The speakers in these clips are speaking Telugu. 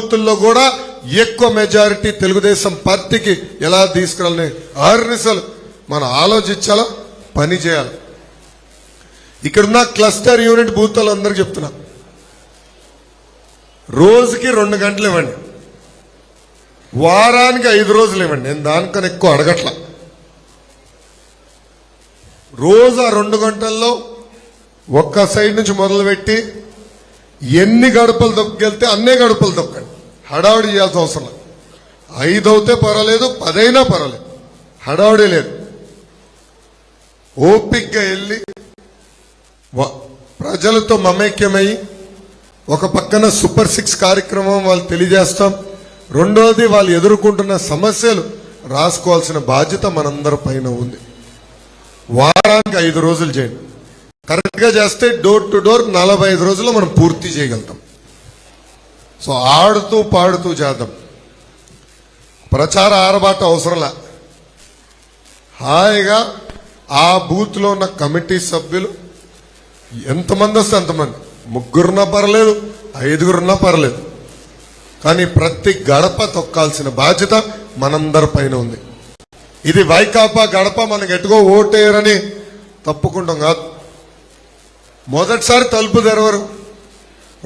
బూతుల్లో కూడా ఎక్కువ మెజారిటీ తెలుగుదేశం పార్టీకి ఎలా తీసుకురాలని ఆర్నిసలు మనం ఆలోచించాలా? పని చేయాలి? ఇక్కడున్న క్లస్టర్ యూనిట్ బూతులు అందరికి చెప్తున్నా. రోజుకి రెండు గంటలు ఇవ్వండి. వారానికి ఐదు రోజులు ఇవ్వండి. నేను దానికన్నా ఎక్కువ అడగట్ల. రోజు ఆ రెండు గంటల్లో ఒక్క సైడ్ నుంచి మొదలుపెట్టి ఎన్ని గడపలు దొక్కెళ్తే అన్నే గడపలు దొక్కండి. హడావుడి చేయాల్సిన అవసరం లేదు. ఐదు అవుతే పర్వాలేదు పదైనా పర్వాలేదు. హడావుడి లేదు. ఓపిక్గా వెళ్ళి ప్రజలతో మమేక్యమై ఒక పక్కన సూపర్ సిక్స్ కార్యక్రమం వాళ్ళు తెలియజేస్తాం. రెండోది వాళ్ళు ఎదుర్కొంటున్న సమస్యలు రాసుకోవాల్సిన బాధ్యత మనందరి పైన ఉంది. వారానికి ఐదు రోజులు చేయండి. కరెక్ట్గా చేస్తే డోర్ టు డోర్ నలభై ఐదు రోజుల్లో మనం పూర్తి చేయగలుగుతాం. సో ఆడుతూ పాడుతూ చేద్దాం. ప్రచార ఆరబాట అవసరంలా హాయిగా ఆ బూత్లో ఉన్న కమిటీ సభ్యులు ఎంతమంది వస్తే అంతమంది. ముగ్గురున్నా పర్లేదు ఐదుగురున్నా పర్లేదు. కానీ ప్రతి గడప తొక్కాల్సిన బాధ్యత మనందరి పైన ఉంది. ఇది వైకాపా గడప మనకు ఎటుకో ఓటేయరని తప్పుకుంటాం కాదు. మొదటిసారి తలుపు తెరవరు.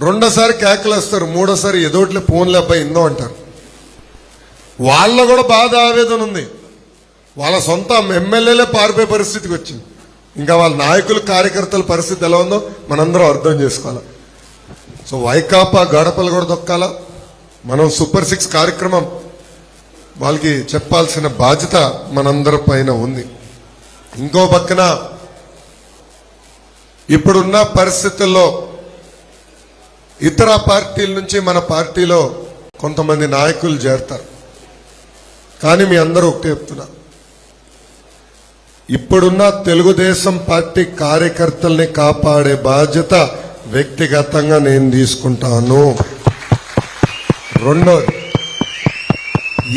రెండోసారి కేకలేస్తారు మూడోసారి ఎదోట్లే ఫోన్లే అబ్బాయి ఇందో అంటారు. వాళ్ళ కూడా బాధ ఆవేదన ఉంది. వాళ్ళ సొంత ఎమ్మెల్యేలే పారిపోయే పరిస్థితికి వచ్చింది. ఇంకా వాళ్ళ నాయకులు కార్యకర్తల పరిస్థితి ఎలా ఉందో మనందరం అర్థం చేసుకోవాలి. సో వైకాపా గడపలు కూడా దొక్కాలా? మనం సూపర్ సిక్స్ కార్యక్రమం వాళ్ళకి చెప్పాల్సిన బాధ్యత మనందరి పైన ఉంది. ఇంకో పక్కన ఇప్పుడున్న పరిస్థితుల్లో ఇతర పార్టీల నుంచి మన పార్టీలో కొంతమంది నాయకులు చేరతారు. కానీ మీ అందరూ ఒకటే చెప్తున్నా. ఇప్పుడున్న తెలుగుదేశం పార్టీ కార్యకర్తల్ని కాపాడే బాధ్యత వ్యక్తిగతంగా నేను తీసుకుంటాను. రెండోది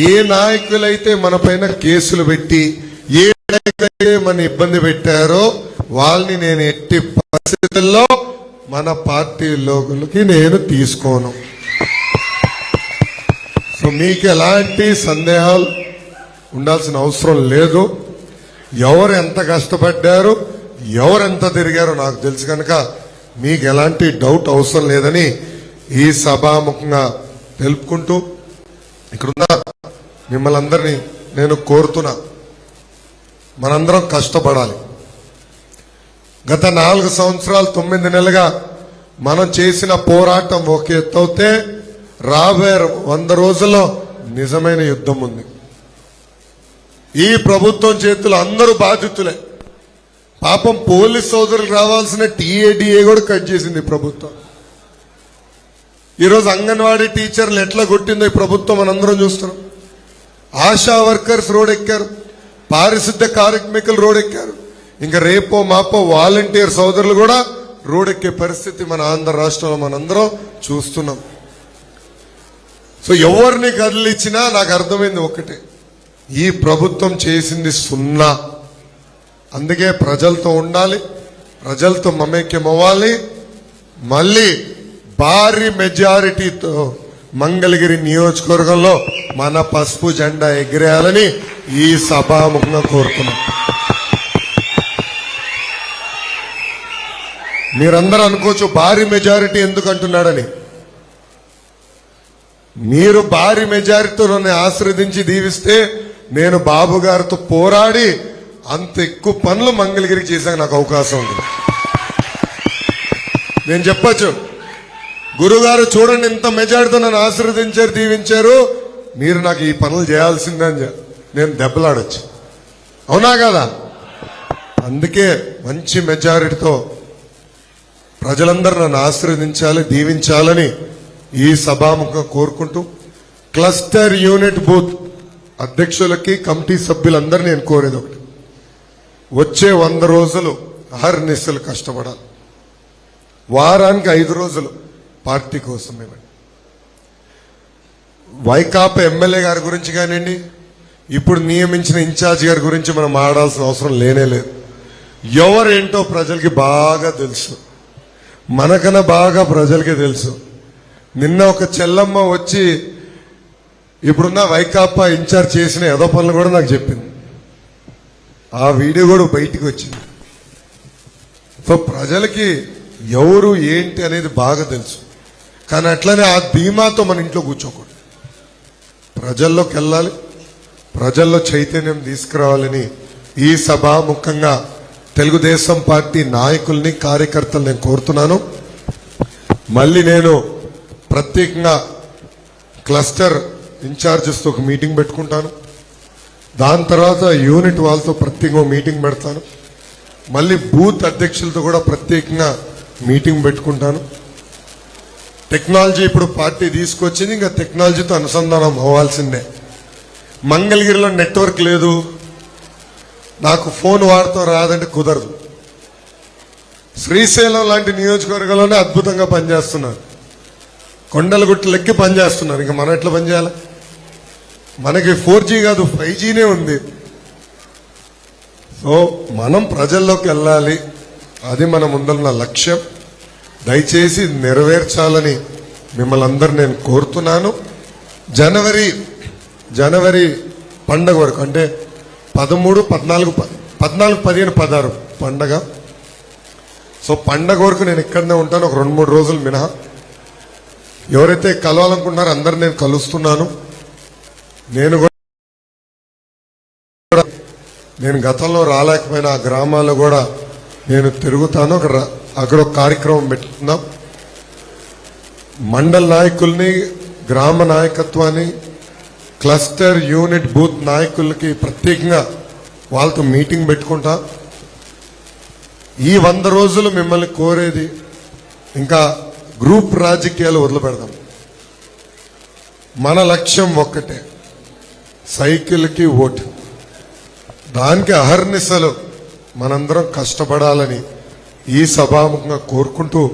ఏ నాయకులైతే మన పైన కేసులు పెట్టి ఏ నాయకులైతే మన ఇబ్బంది పెట్టారో వాళ్ళని నేను ఎట్టి పరిస్థితుల్లో మన పార్టీలోకి నేను తీసుకోను. సో మీకు ఎలాంటి సందేహాలు ఉండాల్సిన అవసరం లేదు. ఎవరు ఎంత కష్టపడ్డారు ఎవరు ఎంత తిరిగారో నాకు తెలుసు కనుక మీకు ఎలాంటి డౌట్ అవసరం లేదని ఈ సభాముఖంగా తెలుపుకుంటూ ఇక్కడున్న మిమ్మల్ని అందరినీ నేను కోరుతున్నా. మనందరం కష్టపడాలి. గత నాలుగు సంవత్సరాలు తొమ్మిది నెలలుగా మనం చేసిన పోరాటం ఒక ఎత్తు అవుతే రాబోయే వంద రోజుల్లో నిజమైన యుద్ధం ఉంది. ఈ ప్రభుత్వం చేతులు అందరూ బాధితులే పాపం పోలీస్ సోదరులు రావాల్సిన టీఏడిఏ కూడా కట్ చేసింది ఈ ప్రభుత్వం. ఈరోజు అంగన్వాడీ టీచర్లు ఎట్లా కొట్టిందో ఈ ప్రభుత్వం మనందరం చూస్తున్నాం. ఆశా వర్కర్స్ రోడ్ ఎక్కారు. పారిశుద్ధ కార్మికులు రోడ్ ఎక్కారు. ఇంకా రేపో మాపో వాలంటీర్ సోదరులు కూడా రోడెక్కే పరిస్థితి మన ఆంధ్ర రాష్ట్రంలో మనందరం చూస్తున్నాం. సో ఎవరిని కదిలిచ్చినా నాకు అర్థమైంది ఒకటే. ఈ ప్రభుత్వం చేసింది సున్నా. అందుకే ప్రజలతో ఉండాలి ప్రజలతో మమేక్యం అవ్వాలి. మళ్ళీ భారీ మెజారిటీతో మంగళగిరి నియోజకవర్గంలో మన పసుపు జెండా ఎగిరేయాలని ఈ సభాముఖంగా కోరుతున్నాం. మీరందరూ అనుకోవచ్చు భారీ మెజారిటీ ఎందుకు అంటున్నాడని మీరు భారీ మెజారిటీతో నన్ను ఆశ్రదించి దీవిస్తే నేను బాబు గారితో పోరాడి అంత ఎక్కువ పనులు మంగళగిరికి చేశాక నాకు అవకాశం ఉంది. నేను చెప్పచ్చు గురుగారు చూడండి ఇంత మెజారిటీతో నన్ను ఆశీర్వదించారు దీవించారు మీరు నాకు ఈ పనులు చేయాల్సిందే అని నేను దెబ్బలాడొచ్చు. అవునా కదా? అందుకే మంచి మెజారిటీతో ప్రజలందరూ నన్ను ఆశీర్వదించాలి దీవించాలని ఈ సభాముఖంగా కోరుకుంటూ క్లస్టర్ యూనిట్ బూత్ అధ్యక్షులకి కమిటీ సభ్యులందరినీ నేను కోరేది ఒకటి. వచ్చే వంద రోజులు అహర్నిశలు కష్టపడాలి. వారానికి ఐదు రోజులు పార్టీ కోసం ఇవ్వండి. వైకాపా ఎమ్మెల్యే గారి గురించి కానివ్వండి ఇప్పుడు నియమించిన ఇన్ఛార్జ్ గారి గురించి మనం ఆడాల్సిన అవసరం లేనే లేదు. ఎవరేంటో ప్రజలకి బాగా తెలుసు. మనకన్నా బాగా ప్రజలకే తెలుసు. నిన్న ఒక చెల్లమ్మ వచ్చి ఇప్పుడున్న వైకాపా ఇన్ఛార్జ్ చేసిన ఏదో పనులు కూడా నాకు చెప్పింది. ఆ వీడియో కూడా బయటికి వచ్చింది. సో ప్రజలకి ఎవరు ఏంటి అనేది బాగా తెలుసు. కానీ అట్లనే ఆ ధీమాతో మన ఇంట్లో కూర్చోకూడదు. ప్రజల్లోకి వెళ్ళాలి. ప్రజల్లో చైతన్యం తీసుకురావాలని ఈ సభ ముఖ్యంగా తెలుగుదేశం పార్టీ నాయకుల్ని కార్యకర్తలు నేను కోరుతున్నాను. మళ్ళీ నేను ప్రత్యేకంగా క్లస్టర్ ఇన్ఛార్జెస్తో ఒక మీటింగ్ పెట్టుకుంటాను. దాని తర్వాత యూనిట్ వాళ్ళతో ప్రత్యేకంగా మీటింగ్ పెడతాను. మళ్ళీ బూత్ అధ్యక్షులతో కూడా ప్రత్యేకంగా మీటింగ్ పెట్టుకుంటాను. టెక్నాలజీ ఇప్పుడు పార్టీ తీసుకొచ్చింది ఇంకా టెక్నాలజీతో అనుసంధానం అవ్వాల్సిందే. మంగళగిరిలో నెట్వర్క్ లేదు. నాకు ఫోన్ వాడతాం రాదంటే కుదరదు. శ్రీశైలం లాంటి నియోజకవర్గంలోనే అద్భుతంగా పనిచేస్తున్నారు. కొండల గుట్టలెక్కి పనిచేస్తున్నారు. ఇంకా మనం ఎట్లా పనిచేయాలి? మనకి ఫోర్ జీ కాదు ఫైవ్ జీనే ఉంది. సో మనం ప్రజల్లోకి వెళ్ళాలి. అది మన ముందున్న లక్ష్యం. దయచేసి నెరవేర్చాలని మిమ్మల్ని అందరు నేను కోరుతున్నాను. జనవరి జనవరి పండగ వరకు అంటే పదమూడు పద్నాలుగు ప- పద్నాలుగు పదిహేను పదహారు పండగ. సో పండగ వరకు నేను ఇక్కడనే ఉంటాను ఒక రెండు మూడు రోజులు మినహా. ఎవరైతే కలవాలనుకుంటున్నారో అందరు నేను కలుస్తున్నాను. నేను కూడా నేను గతంలో రాలేకపోయిన ఆ గ్రామాల్లో కూడా నేను తిరుగుతాను. అక్కడ అక్కడ ఒక కార్యక్రమం పెట్టుకుందాం. మండల నాయకుల్ని గ్రామ నాయకత్వాన్ని క్లస్టర్ యూనిట్ బూత్ నాయకులకి ప్రత్యేకంగా వాళ్ళతో మీటింగ్ పెట్టుకుంటా. ఈ వంద రోజులు మిమ్మల్ని కోరేది ఇంకా గ్రూప్ రాజకీయాలు వదిలిపెడదాం. మన లక్ష్యం ఒక్కటే సైకిల్కి ఓటు. దానికి అహర్నిశలు మనందరం కష్టపడాలని ఈ సభాముఖంగా కోరుకుంటూ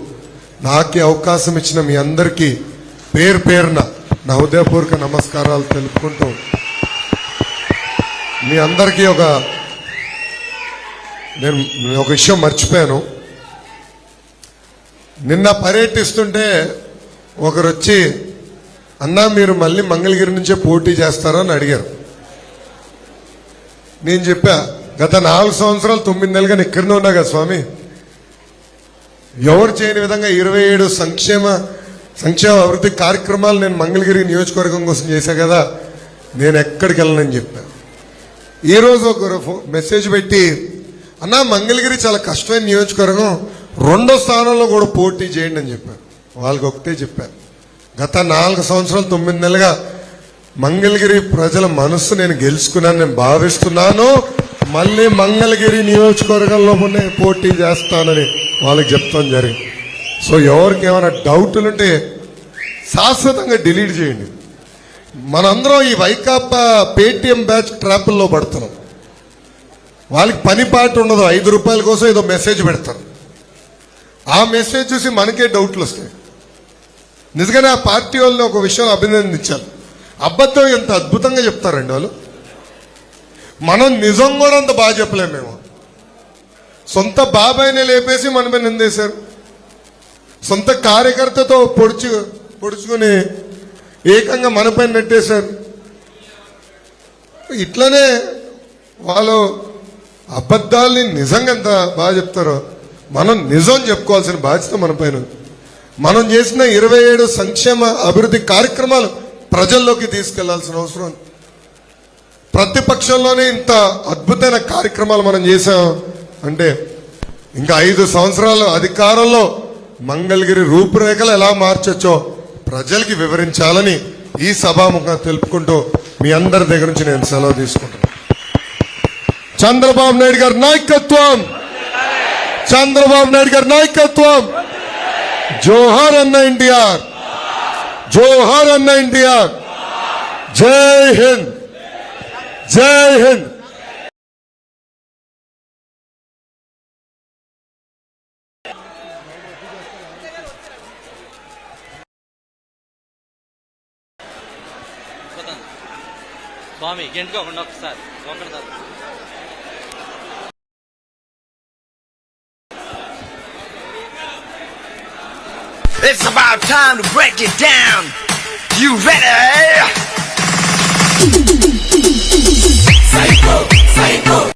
నాకు అవకాశం ఇచ్చిన మీ అందరికీ పేరు పేరున నా హృదయపూర్వక నమస్కారాలు తెలుపుకుంటూ మీ అందరికీ ఒక నేను ఒక విషయం మర్చిపోయాను. నిన్న పర్యటిస్తుంటే ఒకరు వచ్చి అన్నా మీరు మళ్ళీ మంగళగిరి నుంచే పోటీ చేస్తారా అని అడిగారు. నేను చెప్పా గత నాలుగు సంవత్సరాలు తొమ్మిది నెలలుగా ఇక్కడనే ఉన్నా కదా స్వామి. ఎవరు చేయని విధంగా ఇరవై ఏడు సంక్షేమ సంక్షేమ అభివృద్ధి కార్యక్రమాలు నేను మంగళగిరి నియోజకవర్గం కోసం చేశా కదా నేను ఎక్కడికి వెళ్ళనని చెప్పాను ఈరోజు ఒక మెసేజ్ పెట్టి అన్న మంగళగిరి చాలా కష్టమైన నియోజకవర్గం రెండో స్థానంలో కూడా పోటీ చేయండి అని చెప్పాను వాళ్ళకి ఒకటే చెప్పాను గత నాలుగు సంవత్సరాలు తొమ్మిది నెలలుగా మంగళగిరి ప్రజల మనస్సు నేను గెలుచుకున్నాను నేను భావిస్తున్నాను మళ్ళీ మంగళగిరి నియోజకవర్గంలోనే పోటీ చేస్తానని వాళ్ళకి చెప్తాం జరిగింది. సో ఎవరికి ఏమైనా డౌట్లు ఉంటే శాశ్వతంగా డిలీట్ చేయండి. మనందరం ఈ వైకాపా పేటిఎం బ్యాచ్ ట్రాపుల్లో పడుతున్నాం. వాళ్ళకి పని పాట ఉండదు. ఐదు రూపాయల కోసం ఏదో మెసేజ్ పెడతారు. ఆ మెసేజ్ చూసి మనకే డౌట్లు వస్తాయి. నిజంగానే ఆ పార్టీ వాళ్ళని ఒక విషయం అభినందించాలి. అబద్ధం ఎంత అద్భుతంగా చెప్తారండి వాళ్ళు? మనం నిజం కూడా అంత బాగా చెప్పలేము మేము. సొంత బాబాయిని లేపేసి మన మీద నిందేశారు. సొంత కార్యకర్తతో పొడుచు పొడుచుకుని ఏకంగా మనపై నెట్టేశారు. ఇట్లనే వాళ్ళు అబద్ధాల్ని నిజంగా ఎంత బాగా చెప్తారో మనం నిజం చెప్పుకోవాల్సిన బాధ్యత మన పైన మనం చేసిన ఇరవై ఏడు సంక్షేమ అభివృద్ధి కార్యక్రమాలు ప్రజల్లోకి తీసుకెళ్ళాల్సిన అవసరం ప్రతిపక్షంలోనే ఇంత అద్భుతమైన కార్యక్రమాలు మనం చేసాం అంటే ఇంకా ఐదు సంవత్సరాలు అధికారంలో మంగళగిరి రూపురేఖలు ఎలా మార్చొచ్చో ప్రజలకి వివరించాలని ఈ సభాముఖంగా తెలుపుకుంటూ మీ అందరి దగ్గర నుంచి నేను సెలవు తీసుకుంటాను చంద్రబాబు నాయుడు గారి నాయకత్వం! చంద్రబాబు నాయుడు గారి నాయకత్వం! జోహార్ అన్న ఎన్టీఆర్! జోహార్ అన్న ఎన్టీఆర్! జై హింద్! జై Hind! It's about time to break it down. You ready? Psycho, psycho.